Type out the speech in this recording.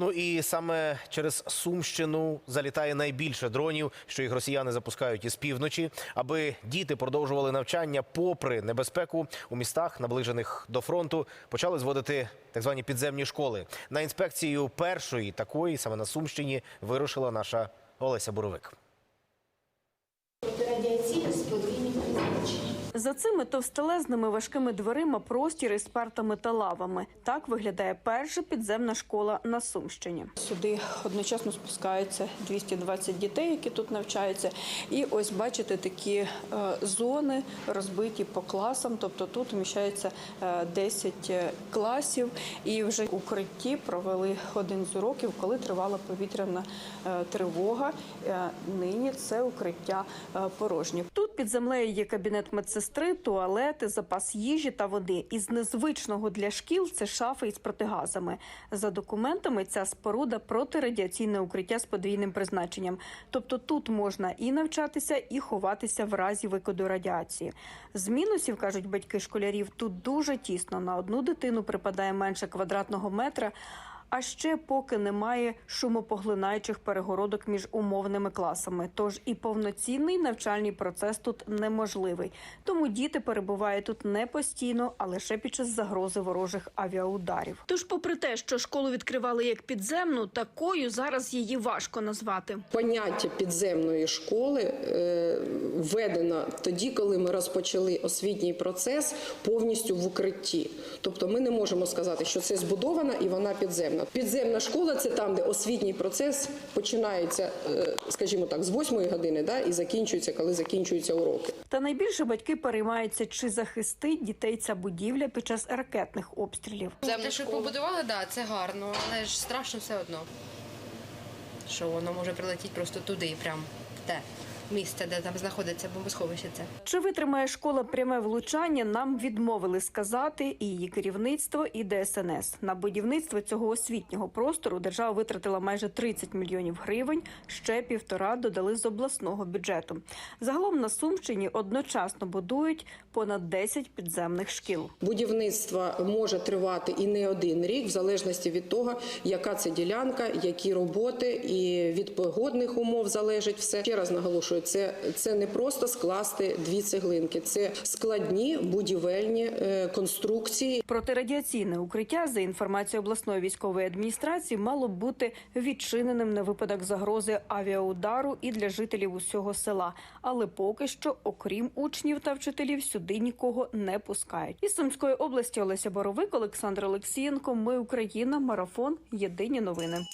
Ну і саме через Сумщину залітає найбільше дронів, що їх росіяни запускають із півночі, аби діти продовжували навчання попри небезпеку у містах, наближених до фронту, почали зводити так звані підземні школи. На інспекцію першої такої саме на Сумщині вирушила наша Олеся Буровик. Радіаційне з подвійним призначенням. За цими товстелезними важкими дверима простір із партами та лавами. Так виглядає перша підземна школа на Сумщині. Сюди одночасно спускаються 220 дітей, які тут навчаються. І ось бачите такі е, зони розбиті по класам. Тобто тут вміщається е, 10 класів. І вже в укритті провели один з уроків, коли тривала повітряна е, тривога. Е, Нині це укриття е, порожнє. Тут під землею є кабінет медсестри, туалети, запас їжі та води. Із незвичного для шкіл це шафи із протигазами. За документами ця споруда протирадіаційне укриття з подвійним призначенням. Тобто тут можна і навчатися, і ховатися в разі викиду радіації. З мінусів кажуть батьки школярів, тут дуже тісно. На одну дитину припадає менше квадратного метра. А ще поки немає шумопоглинаючих перегородок між умовними класами. Тож і повноцінний навчальний процес тут неможливий. Тому діти перебувають тут не постійно, а лише під час загрози ворожих авіаударів. Тож, попри те, що школу відкривали як підземну, такою зараз її важко назвати. Поняття підземної школи е, введено тоді, коли ми розпочали освітній процес повністю в укритті. Тобто ми не можемо сказати, що це збудована і вона підземна. Підземна школа це там, де освітній процес починається, е, скажімо так, з 8 години да, і закінчується, коли закінчуються уроки. Та найбільше батьки переймаються, чи захистить дітей ця будівля під час ракетних обстрілів. Те, що побудували, да, це гарно, але ж страшно все одно. Що воно може прилетіти просто туди, прям в те місце, де там знаходиться бомбосховище. Це Чи витримає школа пряме влучання? Нам відмовили сказати і її керівництво, і ДСНС. На будівництво цього освітнього простору держава витратила майже 30 мільйонів гривень. Ще півтора додали з обласного бюджету. Загалом на Сумщині одночасно будують понад 10 підземних шкіл. Будівництво може тривати і не один рік, в залежності від того, яка це ділянка, які роботи, і від погодних умов залежить все. Ще раз наголошую, це, це не просто скласти дві цеглинки, це складні будівельні е, конструкції. Протирадіаційне укриття, за інформацією обласної військової адміністрації, мало бути відчиненим на випадок загрози авіаудару і для жителів усього села. Але поки що, окрім учнів та вчителів, сюди нікого не пускають. Із Сумської області Олеся Боровик, Олександр Олексієнко. Ми Україна. Марафон. Єдині новини.